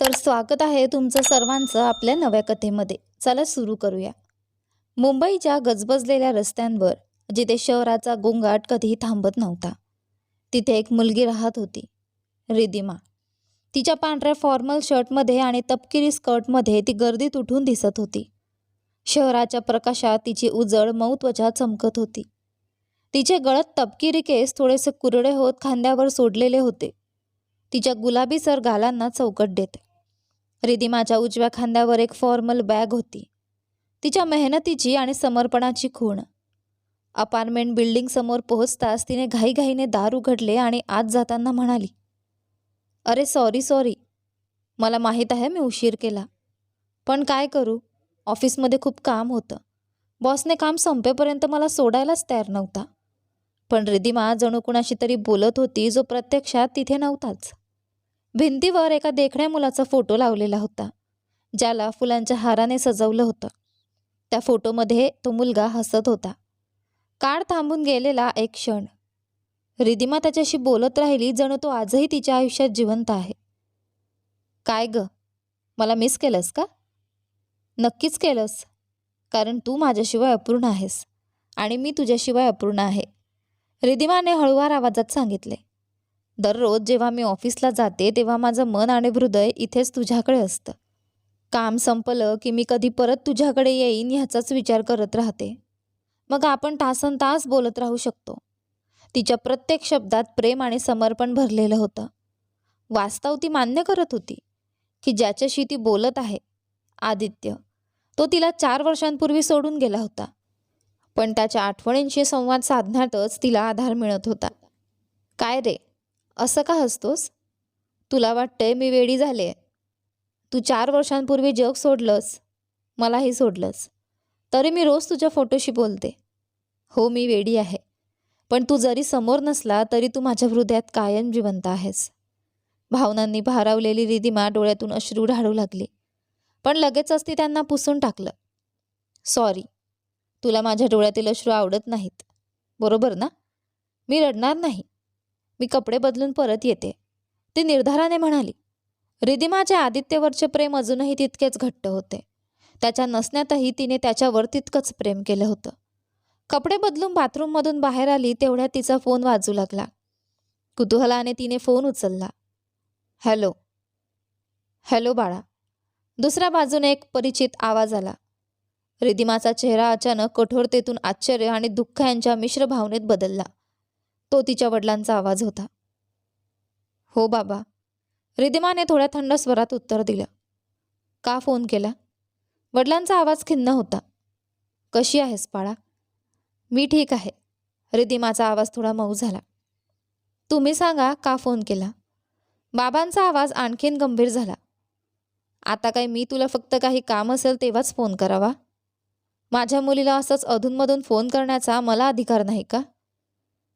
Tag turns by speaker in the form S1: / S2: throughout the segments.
S1: तर स्वागत आहे तुमचं सर्वांचं आपल्या नव्या कथेमध्ये. चला सुरू करूया. मुंबईच्या गजबजलेल्या रस्त्यांवर जिथे शहराचा गोंगाट कधीही थांबत नव्हता तिथे एक मुलगी राहत होती रिदिमा. तिच्या पांढऱ्या फॉर्मल शर्टमध्ये आणि तपकिरी स्कर्टमध्ये ती गर्दीत उठून दिसत होती. शहराच्या प्रकाशात तिची उजळ मऊ त्वचा चमकत होती. तिचे गळत तपकिरी केस थोडेसे कुरडे होत खांद्यावर सोडलेले होते. तिच्या गुलाबी सर गालांना चौकट देते. रिदिमाच्या उजव्या खांद्यावर एक फॉर्मल बॅग होती. तिच्या मेहनतीची आणि समर्पणाची खूण. अपार्टमेंट बिल्डिंगसमोर पोहोचताच तिने घाईघाईने दार उघडले आणि आत जाताना म्हणाली अरे सॉरी सॉरी. मला माहीत आहे मी उशीर केला. पण काय करू? ऑफिसमध्ये खूप काम होतं. बॉसने काम संपेपर्यंत मला सोडायलाच तयार नव्हता. पण रिदिमा जणू कुणाशी तरी बोलत होती जो प्रत्यक्षात तिथे नव्हताच. भिंतीवर एका देखण्या मुलाचा फोटो लावलेला होता ज्याला फुलांच्या हाराने सजवलं होतं. त्या फोटोमध्ये तो मुलगा हसत होता. काळ थांबून गेलेला एक क्षण. रिदिमा त्याच्याशी बोलत राहिली जणू तो आजही तिच्या आयुष्यात जिवंत आहे. काय ग? मला मिस केलंस का? नक्कीच केलंस कारण तू माझ्याशिवाय अपूर्ण आहेस आणि मी तुझ्याशिवाय अपूर्ण आहे रिदिमाने हळुवार आवाजात सांगितले. दररोज जेव्हा मी ऑफिसला जाते तेव्हा माझं मन आणि हृदय इथेच तुझ्याकडे असतं. काम संपलं की मी कधी परत तुझ्याकडे येईन ह्याचाच विचार करत राहते. मग आपण तासन तास बोलत राहू शकतो. तिच्या प्रत्येक शब्दात प्रेम आणि समर्पण भरलेलं होतं. वास्तव ती मान्य करत होती की ज्याच्याशी ती बोलत आहे आदित्य तो तिला चार वर्षांपूर्वी सोडून गेला होता. पण त्याच्या आठवणींशी संवाद साधण्यातच तिला आधार मिळत होता. काय रे असं का हसतोस? तुला वाटतंय मी वेडी झाले. तू चार वर्षांपूर्वी जग सोडलंस. मलाही सोडलंस. तरी मी रोज तुझ्या फोटोशी बोलते. हो मी वेडी आहे. पण तू जरी समोर नसला तरी तू माझ्या हृदयात कायम जिवंत आहेस. भावनांनी भारावलेली रिदिमा डोळ्यातून अश्रू ढाळू लागली. पण लगेचच ती त्यांना पुसून टाकलं. सॉरी तुला माझ्या डोळ्यातील अश्रू आवडत नाहीत. बरोबर ना? मी रडणार नाही. मी कपडे बदलून परत येते. ती निर्धाराने म्हणाली रिदिमाचे आदित्यवरचे प्रेम अजूनही तितकेच घट्ट होते. त्याच्या नसण्यातही तिने त्याच्यावर तितकंच प्रेम केलं होतं. कपडे बदलून बाथरूममधून बाहेर आली तेवढ्या तिचा फोन वाजू लागला. कुतूहलाने तिने फोन उचलला. हॅलो. हॅलो बाळा. दुसऱ्या बाजूने एक परिचित आवाज आला. रिदिमाचा चेहरा अचानक कठोरतेतून आश्चर्य आणि दुःख यांच्या मिश्र भावनेत बदलला. तो तिच्या वडिलांचा आवाज होता. हो बाबा. रिदिमाने थोड्या थंड स्वरात उत्तर दिलं. का फोन केला? वडिलांचा आवाज खिन्न होता. कशी आहेस बाळा? मी ठीक आहे. रिदिमाचा आवाज थोडा मऊ झाला. तुम्ही सांगा का फोन केला? बाबांचा आवाज आणखीन गंभीर झाला. आता काय मी तुला फक्त काही काम असेल तेव्हाच फोन करावा? माझ्या मुलीला असंच अधूनमधून फोन करण्याचा मला अधिकार नाही का?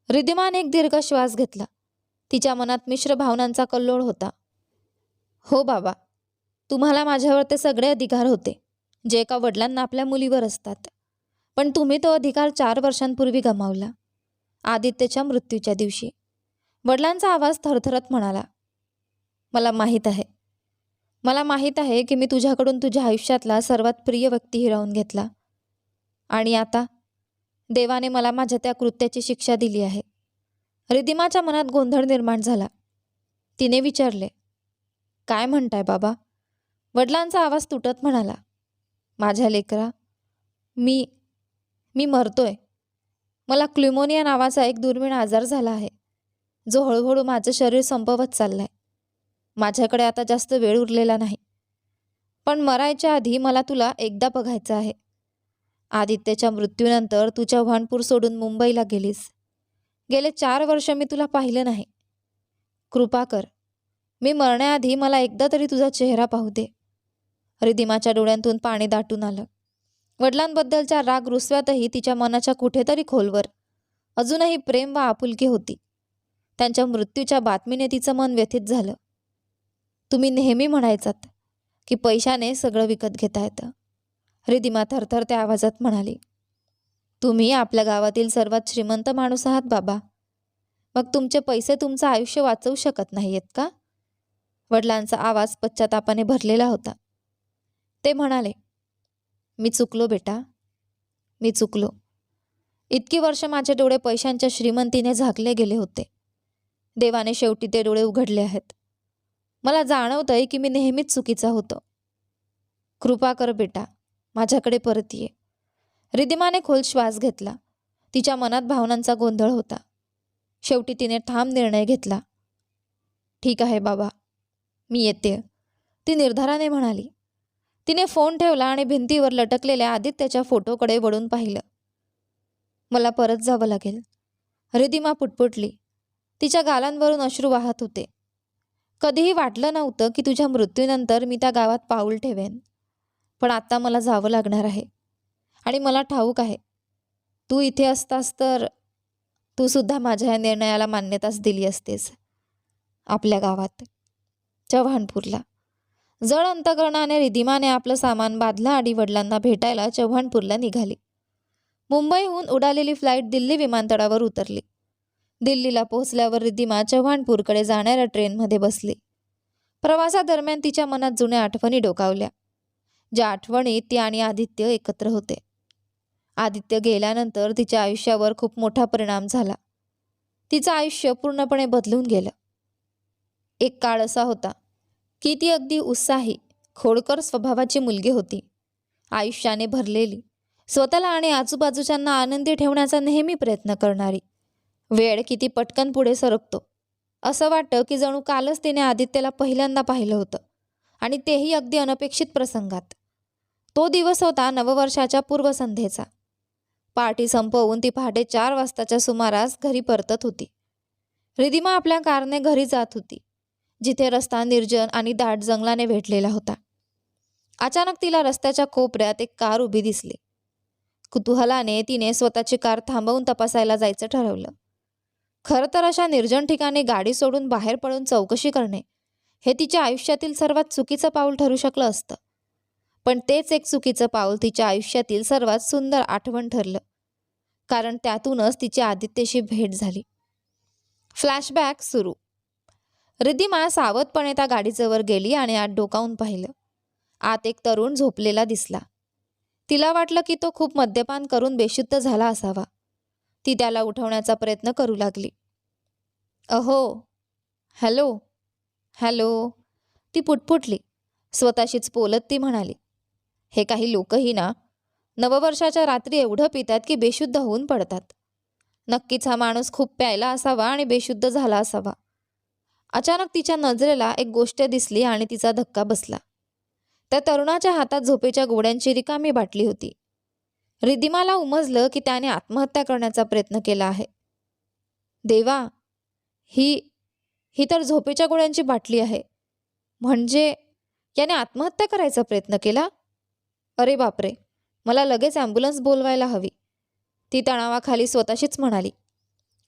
S1: रिद्धिमान एक दीर्घ श्वास घेतला. तिच्या मनात मिश्र भावनांचा कल्लोळ होता. हो बाबा तुम्हाला माझ्यावर ते सगळे अधिकार होते जे एका वडिलांना आपल्या मुलीवर असतात. पण तुम्ही तो अधिकार चार वर्षांपूर्वी गमावला आदित्यच्या मृत्यूच्या दिवशी. वडिलांचा आवाज थरथरत म्हणाला मला माहीत आहे. मला माहीत आहे की मी तुझ्याकडून तुझ्या आयुष्यातला सर्वात प्रिय व्यक्ती हिरावून घेतला. आणि आता देवाने मला माझ्या त्या कृत्याची शिक्षा दिली आहे. रिदिमाच्या मनात गोंधळ निर्माण झाला. तिने विचारले काय म्हणताय बाबा? वडिलांचा आवाज तुटत म्हणाला माझ्या लेकरा मी मी मरतोय. मला क्ल्युमोनिया नावाचा एक दुर्मिळ आजार झाला आहे जो हळूहळू माझं शरीर संपवत चाललाय. माझ्याकडे आता जास्त वेळ उरलेला नाही. पण मरायच्या आधी मला तुला एकदा बघायचं आहे. आदित्यच्या मृत्यूनंतर तू चव्हाणपूर सोडून मुंबईला गेलीस. गेले चार वर्ष मी तुला पाहिलं नाही. कृपा कर. मी मरण्याआधी मला एकदा तरी तुझा चेहरा पाहू दे. रिदिमाच्या डोळ्यांतून पाणी दाटून आलं. वडिलांबद्दलच्या राग रुसव्यातही तिच्या मनाच्या कुठेतरी खोलवर. अजूनही प्रेम व आपुलकी होती. त्यांच्या मृत्यूच्या बातमीने तिचं मन व्यथित झालं. तुम्ही नेहमी म्हणायचात की पैशाने सगळं विकत घेता येतं. रिदिमा थरथरत्या आवाजात म्हणाली तुम्ही आपल्या गावातील सर्वात श्रीमंत माणूस आहात बाबा. मग तुमचे पैसे तुमचं आयुष्य वाचवू शकत नाही आहेत का? वडिलांचा आवाज पश्चातापाने भरलेला होता. ते म्हणाले मी चुकलो बेटा. मी चुकलो. इतकी वर्ष माझे डोळे पैशांच्या श्रीमंतीने झाकले गेले होते. देवाने शेवटी ते डोळे उघडले आहेत. मला जाणवतंय की मी नेहमीच चुकीचा होतो. कृपा कर बेटा. माझ्याकडे परत ये. रिदिमाने खोल श्वास घेतला. तिच्या मनात भावनांचा गोंधळ होता. शेवटी तिने ठाम निर्णय घेतला. ठीक आहे बाबा मी येते. ती निर्धाराने म्हणाली. तिने फोन ठेवला आणि भिंतीवर लटकलेल्या आदित्याच्या फोटोकडे वळून पाहिलं. मला परत जावं लागेल. रिदिमा पुटपुटली. तिच्या गालांवरून अश्रू वाहत होते. कधीही वाटलं नव्हतं की तुझ्या मृत्यूनंतर मी त्या गावात पाऊल ठेवेन. पण आता मला जावं लागणार आहे. आणि मला ठाऊक आहे. तू इथे असतास तर तू सुद्धा माझ्या या निर्णयाला मान्यताच दिली असतेस. आपल्या गावात. चव्हाणपूरला. जड अंतकरणाने रिधिमाने आपलं सामान बांधलं आणि वडिलांना भेटायला चव्हाणपूरला निघाली. मुंबईहून उडालेली फ्लाईट दिल्ली विमानतळावर उतरली. दिल्लीला पोहोचल्यावर रिधिमा चव्हाणपूरकडे जाणाऱ्या ट्रेनमध्ये बसली. प्रवासादरम्यान तिच्या मनात जुन्या आठवणी डोकावल्या. ज्या आठवणीत ती आणि आदित्य एकत्र होते. आदित्य गेल्यानंतर तिच्या आयुष्यावर खूप मोठा परिणाम झाला. तिचं आयुष्य पूर्णपणे बदलून गेलं. एक काळ असा होता की ती अगदी उत्साही खोडकर स्वभावाची मुलगी होती. आयुष्याने भरलेली स्वतःला आणि आजूबाजूच्यांना आनंदी ठेवण्याचा नेहमी प्रयत्न करणारी वेळ किती पटकन पुढे सरकतो. असं वाटतं की जणू कालच तिने आदित्यला पहिल्यांदा पाहिलं होतं आणि तेही अगदी अनपेक्षित प्रसंगात. तो दिवस होता नववर्षाच्या पूर्वसंध्येचा. पार्टी संपवून ती पहाटे चार वाजताच्या सुमारास घरी परतत होती. रिदिमा आपल्या कारने घरी जात होती जिथे रस्ता निर्जन आणि दाट जंगलाने भेटलेला होता. अचानक तिला रस्त्याच्या कोपऱ्यात एक कार उभी दिसली. कुतूहलाने तिने स्वतःची कार थांबवून तपासायला जायचं ठरवलं. खरं तर अशा निर्जन ठिकाणी गाडी सोडून बाहेर पडून चौकशी करणे हे तिच्या आयुष्यातील सर्वात चुकीचं पाऊल ठरू शकलं असतं. पण तेच एक चुकीचं पाऊल तिच्या आयुष्यातील सर्वात सुंदर आठवण ठरलं. कारण त्यातूनच तिची आदित्यशी भेट झाली. फ्लॅशबॅक सुरू. रिद्धिमा सावधपणे त्या गाडीजवळ गेली आणि आत डोकावून पाहिलं. आत एक तरुण झोपलेला दिसला. तिला वाटलं की तो खूप मद्यपान करून बेशुद्ध झाला असावा. ती त्याला उठवण्याचा प्रयत्न करू लागली. अहो हॅलो हॅलो. ती पुटपुटली. स्वतःशीच बोलत ती म्हणाली. हे काही लोकही ना नववर्षाच्या रात्री एवढं पितात की बेशुद्ध होऊन पडतात. नक्कीच हा माणूस खूप प्यायला असावा आणि बेशुद्ध झाला असावा. अचानक तिच्या नजरेला एक गोष्ट दिसली आणि तिचा धक्का बसला. त्या तरुणाच्या हातात झोपेच्या गोड्यांची रिकामी बाटली होती. रिदिमाला उमजलं की त्याने आत्महत्या करण्याचा प्रयत्न केला आहे. देवा ही ही तर झोपेच्या गोळ्यांची बाटली आहे. म्हणजे याने आत्महत्या करायचा प्रयत्न केला? अरे बापरे मला लगेच ॲम्ब्युलन्स बोलवायला हवी. ती तणावाखाली स्वतःशीच म्हणाली.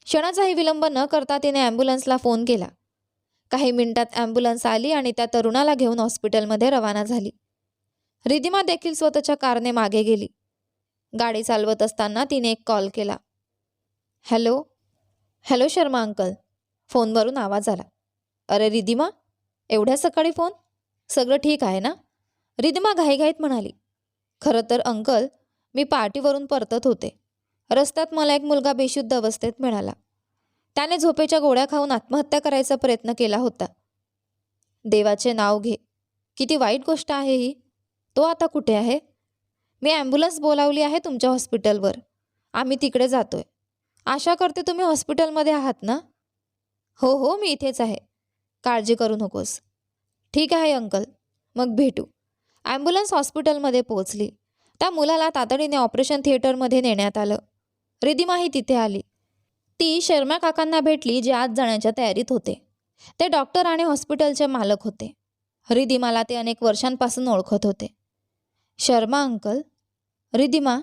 S1: क्षणाचाही विलंब न करता तिने ॲम्ब्युलन्सला फोन केला. काही मिनिटात ॲम्ब्युलन्स आली आणि त्या तरुणाला घेऊन हॉस्पिटलमध्ये रवाना झाली. रिदिमा देखील स्वतःच्या कारने मागे गेली. गाडी चालवत असताना तिने एक कॉल केला. हॅलो? Hello Sharma uncle. फोनवरून आवाज आला. अरे रिदिमा एवढ्या सकाळी फोन? सगळं ठीक आहे ना? रिदिमा घाईघाईत म्हणाली. खरं तर अंकल मी पार्टीवरून परतत होते. रस्त्यात मला एक मुलगा बेशुद्ध अवस्थेत मिळाला. त्याने झोपेच्या गोळ्या खाऊन आत्महत्या करायचा प्रयत्न केला होता. देवाचे नाव घे. किती वाईट गोष्ट आहे ही. तो आता कुठे आहे? मी ॲम्ब्युलन्स बोलावली आहे तुमच्या हॉस्पिटलवर. आम्ही तिकडे जातोय. आशा करते तुम्ही हॉस्पिटलमध्ये आहात ना? हो हो मी इथेच आहे. काळजी करू नकोस. ठीक आहे अंकल. मग भेटू. ॲम्ब्युलन्स हॉस्पिटलमध्ये पोहोचली. त्या मुलाला तातडीने ऑपरेशन थिएटरमध्ये नेण्यात आलं. रिदिमाही तिथे आली. ती शर्मा काकांना भेटली जे आज जाण्याच्या तयारीत होते. ते डॉक्टर आणि हॉस्पिटलचे मालक होते. रिदिमाला ते अनेक वर्षांपासून ओळखत होते. शर्मा अंकल रिदिमा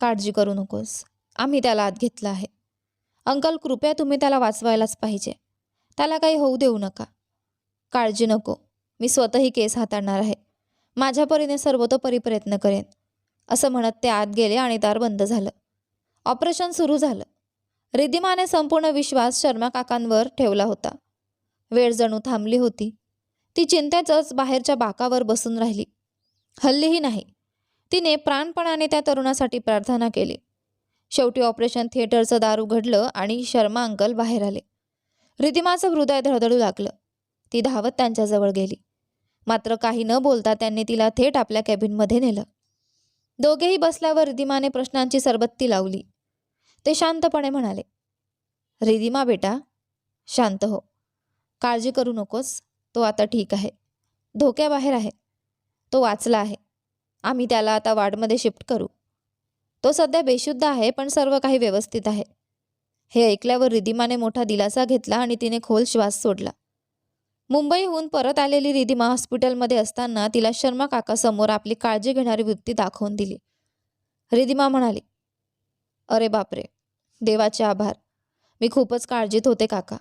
S1: काळजी करू नकोस. आम्ही त्याला आत घेतलं आहे. अंकल कृपया तुम्ही त्याला वाचवायलाच पाहिजे. त्याला काही होऊ देऊ नका. काळजी नको. मी स्वतःही केस हाताळणार आहे. माझ्या परीने सर्वतोपरी प्रयत्न करेन असं म्हणत ते आत गेले आणि दार बंद झालं. ऑपरेशन सुरू झालं. रिद्धिमाने संपूर्ण विश्वास शर्मा काकांवर ठेवला होता. वेळ जणू थांबली होती. ती चिंतेतच बाहेरच्या बाकावर बसून राहिली. हल्लीही नाही. तिने प्राणपणाने त्या तरुणासाठी प्रार्थना केली. शेवटी ऑपरेशन थिएटरचं दार उघडलं आणि शर्मा अंकल बाहेर आले. रिधिमाचं हृदय धडधडू लागलं. ती धावत त्यांच्याजवळ गेली. मात्र काही न बोलता त्यांनी तिला थेट आपल्या कॅबिनमध्ये नेलं. दोघेही बसल्यावर रिधिमाने प्रश्नांची सरबत्ती लावली. ते शांतपणे म्हणाले रिधिमा बेटा शांत हो. काळजी करू नकोस. तो आता ठीक आहे. धोक्याबाहेर आहे. तो वाचला आहे. आम्ही त्याला आता वार्डमध्ये शिफ्ट करू. तो सध्या बेशुद्ध आहे पण सर्व काही व्यवस्थित आहे. हे ऐकल्यावर रिधिमाने मोठा दिलासा घेतला आणि तिने खोल श्वास सोडला. मुंबईहून परत आलेली रिधिमा हॉस्पिटलमध्ये असताना तिला शर्मा काकासमोर आपली काळजी घेणारी वृत्ती दाखवून दिली. रिधिमा म्हणाली अरे बापरे देवाचे आभार. मी खूपच काळजीत होते काका.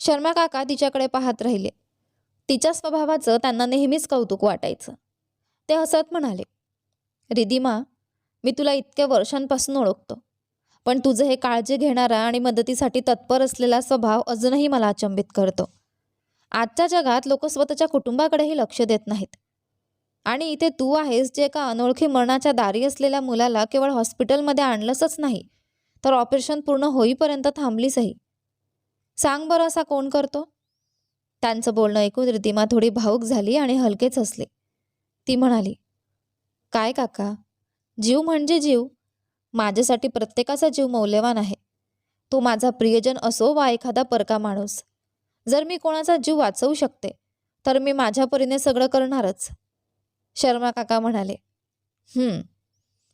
S1: शर्मा काका तिच्याकडे पाहत राहिले. तिच्या स्वभावाचं त्यांना नेहमीच कौतुक वाटायचं. ते हसत म्हणाले रिधिमा मी तुला इतक्या वर्षांपासून ओळखतो. पण तुझं हे काळजी घेणारा आणि मदतीसाठी तत्पर असलेला स्वभाव अजूनही मला अचंबित करतो. आजच्या जगात लोक स्वतःच्या कुटुंबाकडेही लक्ष देत नाहीत. आणि इथे तू आहेस जे एका अनोळखी मरणाच्या दारी असलेल्या मुलाला केवळ हॉस्पिटलमध्ये आणलंसच नाही तर ऑपरेशन पूर्ण होईपर्यंत थांबलीसही. सांग बरं असा कोण करतो? त्यांचं बोलणं ऐकून रिदिमा थोडी भावूक झाली आणि हलकेच हसले. ती म्हणाली काय काका? जीव म्हणजे जीव. माझ्यासाठी प्रत्येकाचा जीव मौल्यवान आहे. तो माझा प्रियजन असो वा एखादा परका माणूस. जर मी कोणाचा जीव वाचवू शकते तर मी माझ्या परीने सगळं करणारच. शर्मा काका म्हणाले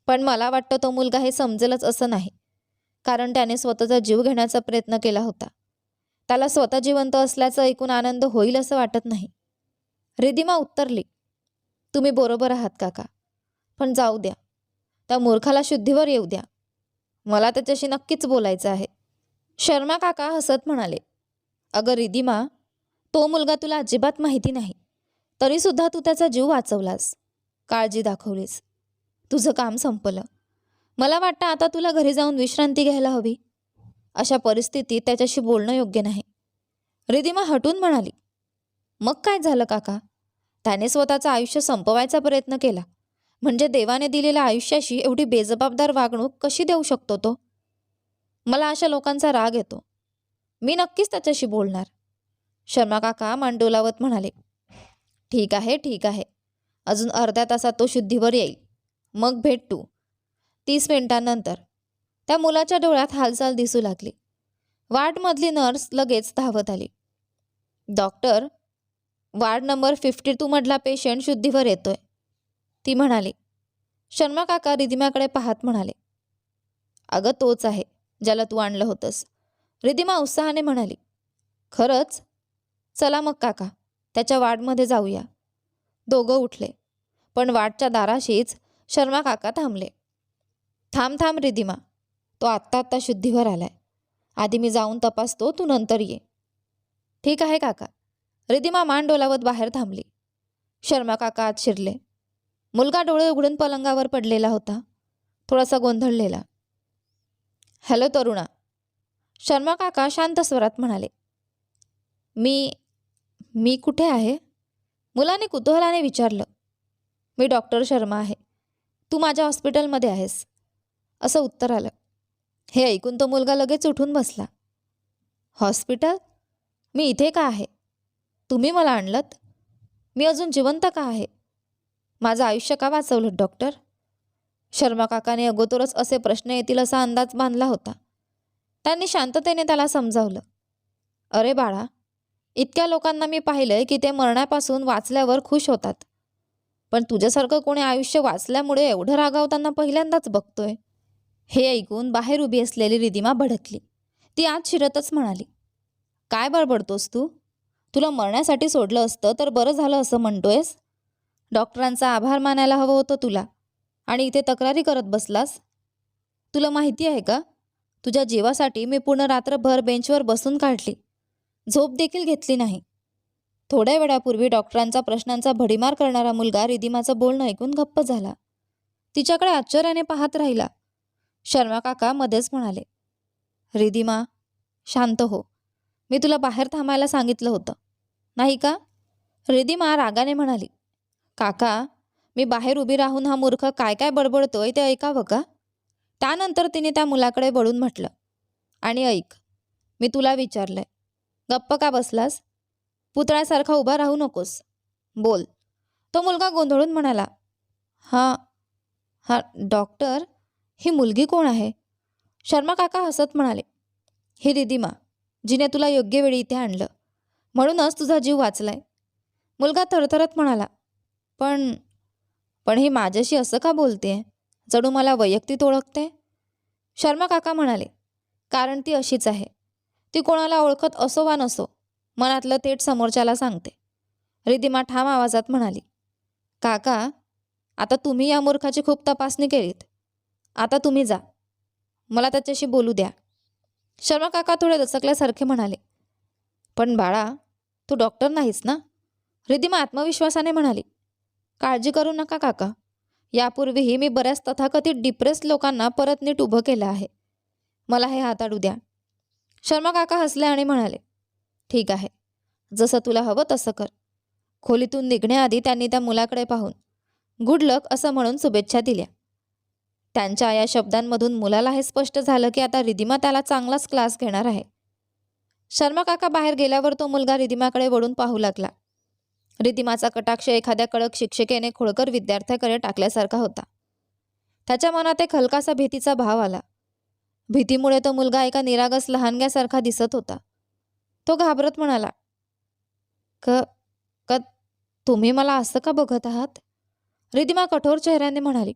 S1: पण मला वाटतं तो मुलगा हे समजेलच असं नाही कारण त्याने स्वतःचा जीव घेण्याचा प्रयत्न केला होता. त्याला स्वतः जिवंत असल्याचं ऐकून आनंद होईल असं वाटत नाही. रिदिमा उत्तरली तुम्ही बरोबर आहात काका पण जाऊ द्या. त्या मूर्खाला शुद्धीवर येऊ द्या. मला त्याच्याशी नक्कीच बोलायचं आहे. शर्मा काका हसत म्हणाले अगं रिदिमा तो मुलगा तुला अजिबात माहिती नाही. तरीसुद्धा तू त्याचा जीव वाचवलास. काळजी दाखवलीस. तुझं काम संपलं. मला वाटतं आता तुला घरी जाऊन विश्रांती घ्यायला हवी. अशा परिस्थितीत त्याच्याशी बोलणं योग्य नाही. रिदिमा हटून म्हणाली मग काय झालं काका? त्याने स्वतःचं आयुष्य संपवायचा प्रयत्न केला. म्हणजे देवाने दिलेल्या आयुष्याशी एवढी बेजबाबदार वागणूक कशी देऊ शकतो तो? मला अशा लोकांचा राग येतो. मी नक्कीच त्याच्याशी बोलणार. शर्मा काका मांडोलावत म्हणाले ठीक आहे ठीक आहे. अजून अर्ध्या तासात तो शुद्धीवर येईल. मग भेट तू. तीस मिनिटांनंतर. त्या मुलाच्या डोळ्यात हालचाल दिसू लागली. वार्डमधली नर्स लगेच धावत आली. डॉक्टर वार्ड नंबर फिफ्टी टूमधला पेशंट शुद्धीवर येतोय. ती म्हणाली. शर्मा काका रिदिम्याकडे पाहत म्हणाले अगं तोच आहे ज्याला तू आणलं होतंस. रिदिमा उत्साहाने म्हणाली खरंच? चला मग काका त्याच्या वाडमध्ये जाऊया. दोघं उठले पण वाटच्या दाराशीच शर्मा काका थांबले. थांब थांब रिदिमा तो आत्ता आत्ता शुद्धीवर आलाय. आधी मी जाऊन तपासतो तू नंतर ये. ठीक आहे काका. रिदिमा मान डोलावत बाहेर थांबली. शर्मा काका आत शिरले. मुलगा डोळे उघडून पलंगावर पडलेला होता थोडासा गोंधळलेला. हॅलो तरुणा शर्मा काका शांत स्वरात म्हणाले मी मी कुठे आहे? मुलाने कुतूहलाने विचारलं मी डॉक्टर शर्मा आहे. तू माझ्या हॉस्पिटलमध्ये आहेस. असं उत्तर आलं. हे ऐकून तो मुलगा लगेच उठून बसला. हॉस्पिटल? मी इथे का आहे? तुम्ही मला आणलत? मी अजून जिवंत का आहे? माझं आयुष्य का वाचवलं डॉक्टर? शर्मा काकाने अगोदरच असे प्रश्न येतील असा अंदाज बांधला होता. त्यांनी शांततेने त्याला समजावलं. अरे बाळा इतक्या लोकांना मी पाहिलंय की ते मरण्यापासून वाचल्यावर खुश होतात. पण तुझ्यासारखं कोणी आयुष्य वाचल्यामुळे एवढं रागावताना पहिल्यांदाच बघतोय. हे ऐकून बाहेर उभी असलेली रिदिमा भडकली. ती आत शिरतच म्हणाली काय बडबडतोस तू? तुला मरण्यासाठी सोडलं असतं तर बरं झालं असं म्हणतोयस? डॉक्टरांचा आभार मानायला हवं होतं तुला. आणि इथे तक्रारी करत बसलास? तुला माहिती आहे का? तुझ्या जीवासाठी मी पूर्ण रात्रभर बेंचवर बसून काढली. झोप देखील घेतली नाही. थोड्या वेळापूर्वी डॉक्टरांचा प्रश्नांचा भडीमार करणारा मुलगा रिदिमाचं बोलणं ऐकून गप्प झाला. तिच्याकडे आश्चर्याने पाहत राहिला. शर्मा काका मध्येच म्हणाले रिदिमा शांत हो. मी तुला बाहेर थांबायला सांगितलं होतं. नाही का? रिधिमा रागाने म्हणाली काका मी बाहेर उभी राहून हा मूर्ख काय काय बडबडतोय ते ऐकावं का? त्यानंतर तिने त्या मुलाकडे वळून म्हटलं आणि ऐक मी तुला विचारलंय. गप्प का बसलास? पुतळ्यासारखा उभा राहू नकोस. बोल. तो मुलगा गोंधळून म्हणाला हां हां डॉक्टर ही मुलगी कोण आहे? शर्मा काका हसत म्हणाले ही रिदिमा जिने तुला योग्य वेळी इथे आणलं. म्हणूनच तुझा जीव वाचलाय. मुलगा थरथरत म्हणाला पण पण ही माझ्याशी असं का बोलते जणू मला वैयक्तिक ओळखते? शर्मा काका म्हणाले कारण ती अशीच आहे. ती कोणाला ओळखत असो वा नसो मनातलं थेट समोरच्याला सांगते. रिधिमा ठाम आवाजात म्हणाली काका आता तुम्ही या मूर्खाची खूप तपासणी केलीत. आता तुम्ही जा. मला त्याच्याशी बोलू द्या. शर्मा काका थोडे दचकल्यासारखे म्हणाले पण बाळा तू डॉक्टर नाहीस ना? रिधिमा आत्मविश्वासाने म्हणाली काळजी करू नका काका. यापूर्वीही मी बऱ्याच तथाकथित डिप्रेस लोकांना परत नीट उभं केलं आहे. मला हे हाताळू द्या. शर्मा काका हसले आणि म्हणाले ठीक आहे. जसं तुला हवं तसं कर. खोलीतून निघण्याआधी त्यांनी त्या मुलाकडे पाहून गुड लक असं म्हणून शुभेच्छा दिल्या. त्यांच्या या शब्दांमधून मुलाला हे स्पष्ट झालं की आता रिधिमा त्याला चांगलाच क्लास घेणार आहे. शर्मा काका बाहेर गेल्यावर तो मुलगा रिधिमाकडे वळून पाहू लागला. रिदिमाचा कटाक्ष एखाद्या कडक शिक्षिकेने खोडकर विद्यार्थ्याकडे टाकल्यासारखा होता. त्याच्या मनात एक हलकासा भीतीचा भाव आला. भीतीमुळे तो मुलगा एका निरागस लहानग्यासारखा दिसत होता. तो घाबरत म्हणाला क क तुम्ही मला असं का बघत आहात? रिधिमा कठोर चेहऱ्याने म्हणाली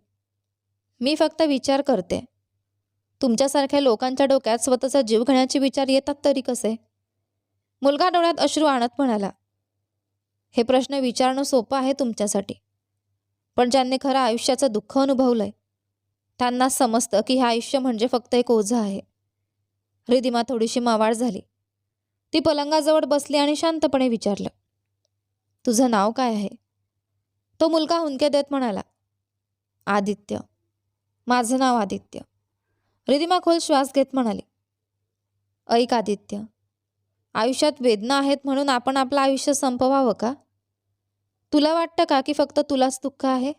S1: मी फक्त विचार करते. तुमच्यासारख्या लोकांच्या डोक्यात स्वतःचा जीव घेण्याचे विचार येतात तरी कसे? मुलगा डोळ्यात अश्रू आणत म्हणाला हे प्रश्न विचारणं सोपं आहे तुमच्यासाठी. पण ज्यांनी खरं आयुष्याचं दुःख अनुभवलंय त्यांना समजतं की हे आयुष्य म्हणजे फक्त एक ओझं आहे. रिधिमा थोडीशी मावाळ झाली. ती पलंगाजवळ बसली आणि शांतपणे विचारलं तुझं नाव काय आहे? तो मुलगा हुंदके देत म्हणाला आदित्य. माझं नाव आदित्य. रिधिमा खोल श्वास घेत म्हणाली ऐक आदित्य आयुष्यात वेदना आहेत म्हणून आपण आपलं आयुष्य संपवावं का? तुला वाटतं का की फक्त तुलाच दुःख आहे?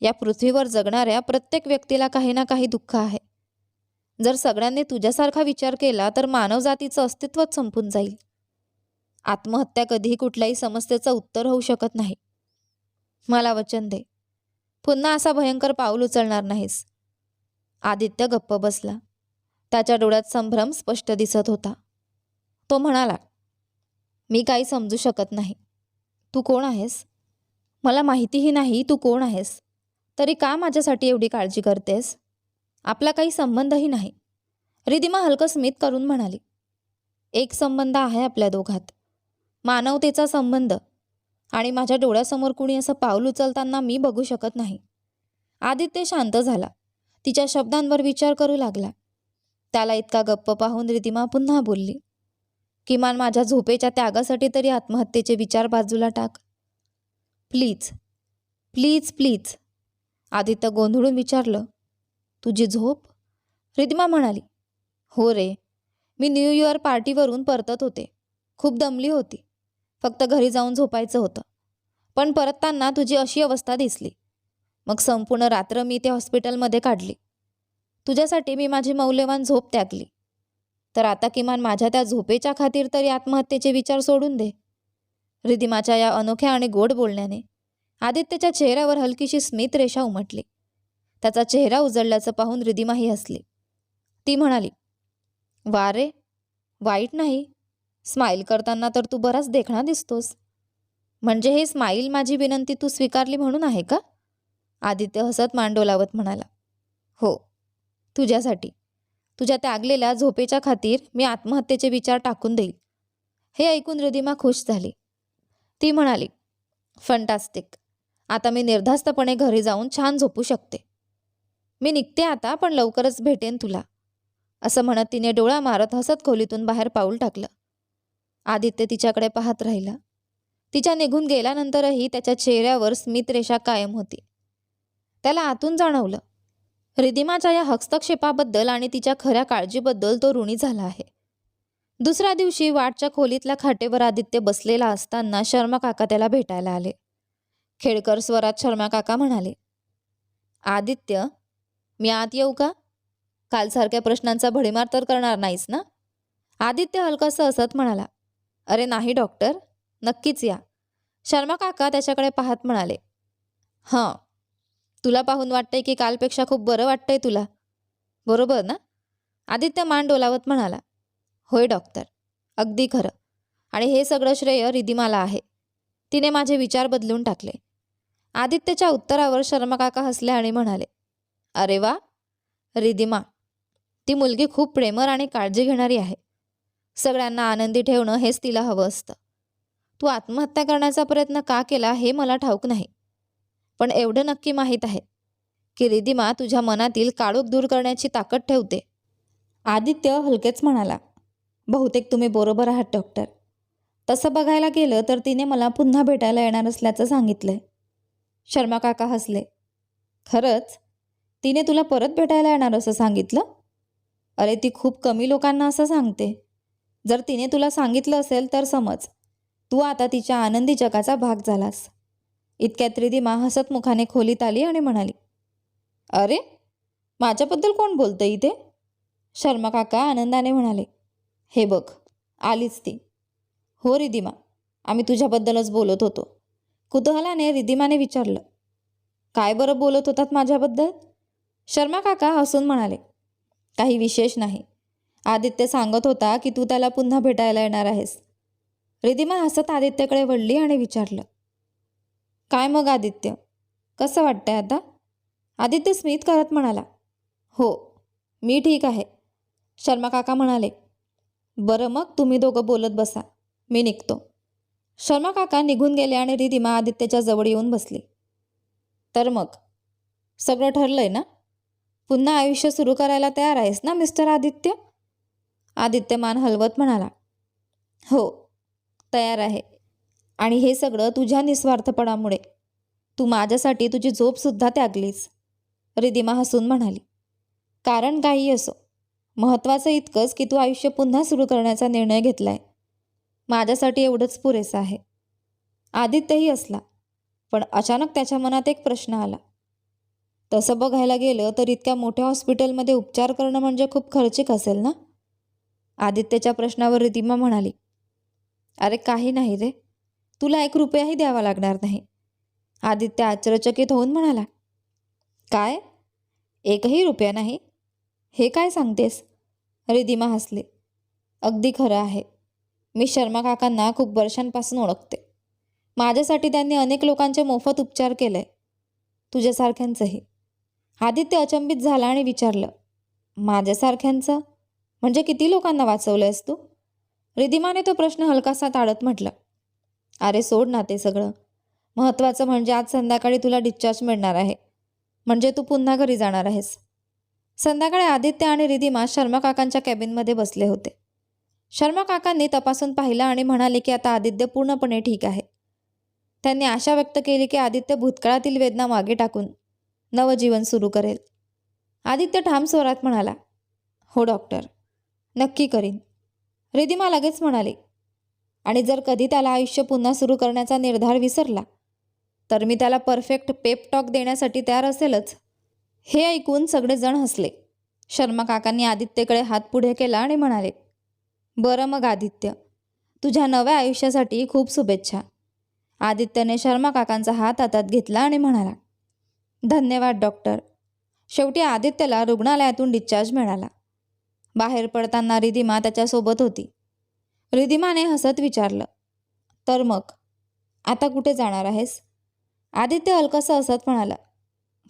S1: या पृथ्वीवर जगणाऱ्या प्रत्येक व्यक्तीला काही ना काही दुःख आहे. जर सगळ्यांनी तुझ्यासारखा विचार केला तर मानवजातीचं अस्तित्वच संपून जाईल. आत्महत्या कधीही कुठल्याही समस्येचं उत्तर होऊ शकत नाही. मला वचन दे. पुन्हा असा भयंकर पाऊल उचलणार नाहीस. आदित्य गप्प बसला. त्याच्या डोळ्यात संभ्रम स्पष्ट दिसत होता. तो म्हणाला मी काही समजू शकत नाही. तू कोण आहेस? मला माहितीही नाही तू कोण आहेस. तरी का माझ्यासाठी एवढी काळजी करतेस? आपला काही संबंधही नाही. रिधिमा हलकं स्मित करून म्हणाली. एक संबंध आहे आपल्या दोघात. मानवतेचा संबंध. आणि माझ्या डोळ्यासमोर कुणी असं पाऊल उचलताना मी बघू शकत नाही. आदित्य शांत झाला. तिच्या शब्दांवर विचार करू लागला. त्याला इतका गप्प पाहून रिदिमा पुन्हा बोलली. किमान माझ्या झोपेच्या त्यागासाठी तरी आत्महत्येचे विचार बाजूला टाक. Please please please. आदित्य गोंधळून विचारलं तुझी झोप? रिद्मा म्हणाली हो रे. मी न्यू इयर पार्टीवरून परतत होते. खूप दमली होती. फक्त घरी जाऊन झोपायचं होतं. पण परतताना तुझी अशी अवस्था दिसली. मग संपूर्ण रात्र मी ते हॉस्पिटलमध्ये काढली. तुझ्यासाठी मी माझी मौल्यवान झोप त्यागली. तर आता किमान माझ्या त्या झोपेच्या खातीर तरी आत्महत्येचे विचार सोडून दे. रिधिमाच्या या अनोख्या आणि गोड बोलण्याने आदित्यच्या चेहऱ्यावर हलकीशी स्मित रेषा उमटली. त्याचा चेहरा उजळल्याचं पाहून रिधिमाही हसली. ती म्हणाली वा रे वाईट नाही. स्माईल करताना तर तू बराच देखणा दिसतोस. म्हणजे हे स्माईल माझी विनंती तू स्वीकारली म्हणून आहे का? आदित्य हसत मांडोलावत म्हणाला हो तुझ्यासाठी. तुझ्या त्यागलेल्या झोपेच्या खातीर मी आत्महत्येचे विचार टाकून देईल. हे ऐकून रिदिमा खुश झाली. ती म्हणाली फंटास्टिक आता मी निर्धास्तपणे घरी जाऊन छान झोपू शकते. मी निघते आता पण लवकरच भेटेन तुला. असं म्हणत तिने डोळा मारत हसत खोलीतून बाहेर पाऊल टाकलं. आदित्य तिच्याकडे पाहत राहिला. तिच्या निघून गेल्यानंतरही त्याच्या चेहऱ्यावर स्मितरेषा कायम होती. त्याला आतून जाणवलं रिधिमाच्या या हस्तक्षेपाबद्दल आणि तिच्या खऱ्या काळजीबद्दल तो ऋणी झाला आहे. दुसऱ्या दिवशी वाटच्या खोलीतल्या खाटेवर आदित्य बसलेला असताना शर्मा काका त्याला भेटायला आले. खेळकर स्वरात शर्मा काका म्हणाले आदित्य मी आत येऊ का? कालसारख्या प्रश्नांचा भडीमार तर करणार नाहीस ना? आदित्य हलकंसं असत म्हणाला अरे नाही डॉक्टर नक्कीच या. शर्मा काका त्याच्याकडे पाहत म्हणाले हां तुला पाहून वाटतंय की कालपेक्षा खूप बरं वाटतंय तुला? बरोबर ना? आदित्य मान डोलावत म्हणाला होय डॉक्टर. अगदी खरं. आणि हे सगळं श्रेय रिदिमाला आहे. तिने माझे विचार बदलून टाकले. आदित्यच्या उत्तरावर शर्मकाका हसले आणि म्हणाले अरे वा! रिदिमा ती मुलगी खूप प्रेमर आणि काळजी घेणारी आहे. सगळ्यांना आनंदी ठेवणं हेच तिला हवं असतं. तू आत्महत्या करण्याचा प्रयत्न का केला हे मला ठाऊक नाही. पण एवढं नक्की माहीत आहे की रिदिमा तुझ्या मनातील काळोख दूर करण्याची ताकद ठेवते. आदित्य हलकेच म्हणाला बहुतेक तुम्ही बरोबर आहात डॉक्टर. तसं बघायला गेलं तर तिने मला पुन्हा भेटायला येणार असल्याचं सांगितलंय. शर्मा काका हसले. खरंच? तिने तुला परत भेटायला येणार असं सांगितलं? अरे ती खूप कमी लोकांना असं सांगते. जर तिने तुला सांगितलं असेल तर समज. तू आता तिच्या आनंदी जगाचा भाग झालास. इतक्यात रिदिमा हसत मुखाने खोलीत आली आणि म्हणाली अरे माझ्याबद्दल कोण बोलतं इथे? शर्मा काका आनंदाने म्हणाले हे बघ आलीच ती. हो रिदिमा आम्ही तुझ्याबद्दलच बोलत होतो. कुतूहलाने रिदिमाने विचारलं काय बरं बोलत होतात माझ्याबद्दल? शर्मा काका हसून म्हणाले काही विशेष नाही. आदित्य सांगत होता की तू त्याला पुन्हा भेटायला येणार आहेस. रिदिमा हसत आदित्यकडे वळली आणि विचारलं काय मग आदित्य? कसं वाटतंय आता? आदित्य स्मित करत म्हणाला हो मी ठीक आहे. शर्मा काका म्हणाले बरं मग तुम्ही दोघं बोलत बसा मी निघतो. शर्मा काका निघून गेले आणि रिदिमा आदित्यच्या जवळ येऊन बसली. तर मग? सगळं ठरलंय ना? पुन्हा आयुष्य सुरू करायला तयार आहेस ना मिस्टर आदित्य? आदित्य मान हलवत म्हणाला हो तयार आहे. आणि हे सगळं तुझ्या निस्वार्थपणामुळे. तू माझ्यासाठी तुझी झोपसुद्धा त्यागलीस रिदिमा हसून म्हणाली. कारण काही असो महत्त्वाचं इतकंच की तू आयुष्य पुन्हा सुरू करण्याचा निर्णय घेतलाय. माझ्यासाठी एवढंच पुरेसं आहे. आदित्यही असला पण अचानक त्याच्या मनात एक प्रश्न आला. तसं बघायला गेलं तर इतक्या मोठ्या हॉस्पिटलमध्ये उपचार करणं म्हणजे खूप खर्चिक असेल ना? आदित्यच्या प्रश्नावर रिदिमा म्हणाली. अरे काही नाही रे तुला एक रुपयाही द्यावा लागणार नाही. आदित्य आश्चर्यचकित होऊन म्हणाला काय? एकही रुपया नाही? हे काय सांगतेस? रिदिमा हसले. अगदी खरं आहे. मी शर्मा काकांना खूप वर्षांपासून ओळखते. माझ्यासाठी त्यांनी अनेक लोकांचे मोफत उपचार केले. तुझ्यासारख्यांचंही. आदित्य अचंबित झाला आणि विचारलं माझ्यासारख्यांचं? म्हणजे किती लोकांना वाचवलं आहेस तू? रिदिमाने तो प्रश्न हलकासा ताडत म्हटलं अरे सोड ना ते सगळं. महत्त्वाचं म्हणजे आज संध्याकाळी तुला डिस्चार्ज मिळणार आहे. म्हणजे तू पुन्हा घरी जाणार आहेस. संध्याकाळी आदित्य आणि रिधिमा शर्मा काकांच्या कॅबिनमध्ये बसले होते. शर्मा काकांनी तपासून पाहिलं आणि म्हणाले की आता आदित्य पूर्णपणे ठीक आहे. त्यांनी आशा व्यक्त केली की आदित्य भूतकाळातील वेदना मागे टाकून नवजीवन सुरू करेल. आदित्य ठाम स्वरात म्हणाला हो डॉक्टर नक्की करीन. रिधिमा लगेच म्हणाली आणि जर कधी त्याला आयुष्य पुन्हा सुरू करण्याचा निर्धार विसरला तर मी त्याला परफेक्ट पेपटॉक देण्यासाठी तयार असेलच. हे ऐकून सगळेजण हसले. शर्मा काकांनी आदित्यकडे हात पुढे केला आणि म्हणाले बरं मग आदित्य तुझ्या नव्या आयुष्यासाठी खूप शुभेच्छा. आदित्यने शर्मा काकांचा हात हातात घेतला आणि म्हणाला धन्यवाद डॉक्टर शेवटी आदित्यला रुग्णालयातून डिस्चार्ज मिळाला. बाहेर पडताना रिधिमा त्याच्यासोबत होती. रिधिमाने हसत विचारलं तर मग? आता कुठे जाणार आहेस? आदित्य अलकसं हसत म्हणाला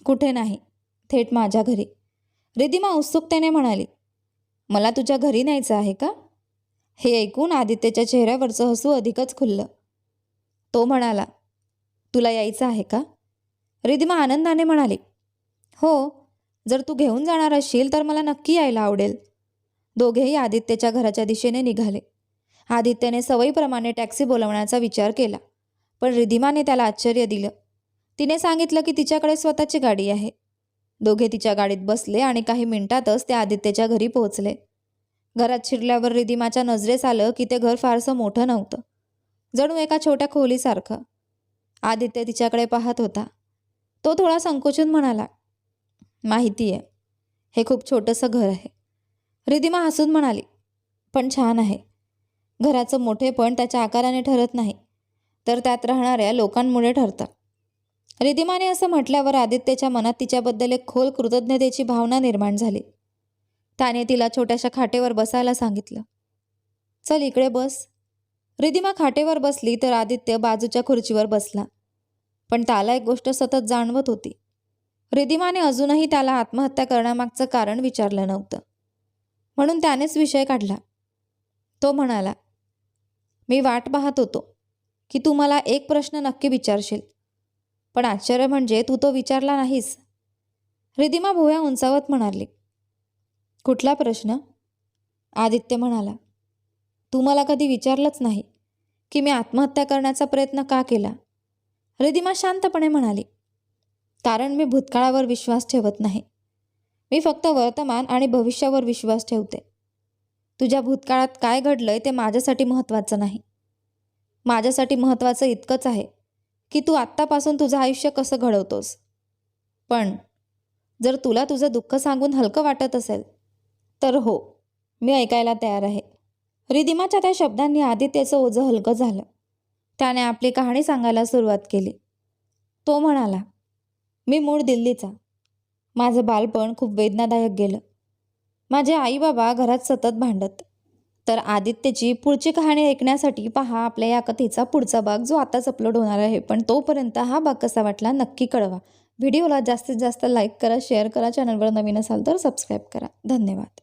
S1: कुठे नाही थेट माझ्या घरी. रिधिमा उत्सुकतेने म्हणाली मला तुझ्या घरी न्यायचं आहे का? हे ऐकून आदित्यच्या चेहऱ्यावरचं हसू अधिकच खुललं. तो म्हणाला तुला यायचं आहे का? रिधिमा आनंदाने म्हणाली हो जर तू घेऊन जाणार असशील तर मला नक्की यायला आवडेल. दोघेही आदित्यच्या घराच्या दिशेने निघाले. आदित्यने सवयीप्रमाणे टॅक्सी बोलवण्याचा विचार केला. पण रिधिमाने त्याला आश्चर्य दिलं. तिने सांगितलं की तिच्याकडे स्वतःची गाडी आहे. दोघे तिच्या गाडीत बसले आणि काही मिनिटातच ते आदित्यच्या घरी पोहोचले. घरात शिरल्यावर रिदिमाच्या नजरेस आलं की ते घर फारसं मोठं नव्हतं. जणू एका छोट्या खोलीसारखं. आदित्य तिच्याकडे पाहत होता. तो थोडा संकोचून म्हणाला माहिती आहे हे खूप छोटंसं घर आहे. रिदिमा हसून म्हणाली पण छान आहे. घराचं मोठेपण त्याच्या आकाराने ठरत नाही तर त्यात राहणाऱ्या लोकांमुळे ठरतं. रिदिमाने असं म्हटल्यावर आदित्यच्या मनात तिच्याबद्दल एक खोल कृतज्ञतेची भावना निर्माण झाली. त्याने तिला छोट्याशा खाटेवर बसायला सांगितलं. चल इकडे बस. रिदिमा खाटेवर बसली तर आदित्य बाजूच्या खुर्चीवर बसला. पण त्याला एक गोष्ट सतत जाणवत होती. रिदिमाने अजूनही त्याला आत्महत्या करण्यामागचं कारण विचारलं नव्हतं. म्हणून त्यानेच विषय काढला. तो म्हणाला मी वाट पाहत होतो की तू मला एक प्रश्न नक्की विचारशील. पण आश्चर्य म्हणजे तू तो विचारला नाहीस. रिदिमा भुव्या उंचावत म्हणाली. कुठला प्रश्न? आदित्य म्हणाला. तू मला कधी विचारलंच नाही की मी आत्महत्या करण्याचा प्रयत्न का केला? रिदिमा शांतपणे म्हणाली. कारण मी भूतकाळावर विश्वास ठेवत नाही. मी फक्त वर्तमान आणि भविष्यावर विश्वास ठेवते. तुझ्या भूतकाळात काय घडलंय ते माझ्यासाठी महत्त्वाचं नाही. माझ्यासाठी महत्त्वाचं इतकंच आहे की तू आत्तापासून तुझं आयुष्य कसं घडवतोस. पण जर तुला तुझं दुःख सांगून हलकं वाटत असेल तर हो मी ऐकायला तयार आहे. रिदिमाच्या त्या शब्दांनी आदित्यचं ओझं हलकं झालं. त्याने आपली कहाणी सांगायला सुरुवात केली. तो म्हणाला मी मूळ दिल्लीचा. माझं बालपण खूप वेदनादायक गेलं. माझे आई बाबा घरात सतत भांडत. तर आदित्यची पुढची कहाणी ऐकण्यासाठी पहा आपल्या या कथेचा पुढचा भाग जो आताच अपलोड होणार आहे. पण तोपर्यंत हा भाग कसा वाटला नक्की कळवा. व्हिडिओला जास्तीत जास्त लाईक करा शेअर करा चॅनलवर नवीन असाल तर सबस्क्राईब करा. धन्यवाद.